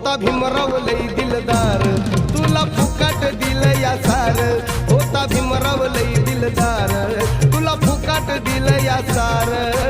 होता भीमराव लई दिलदार. तुला फुकाट दिल या सार. होता भीमराव लई दिलदार. तुला फुकाट दिल या सार.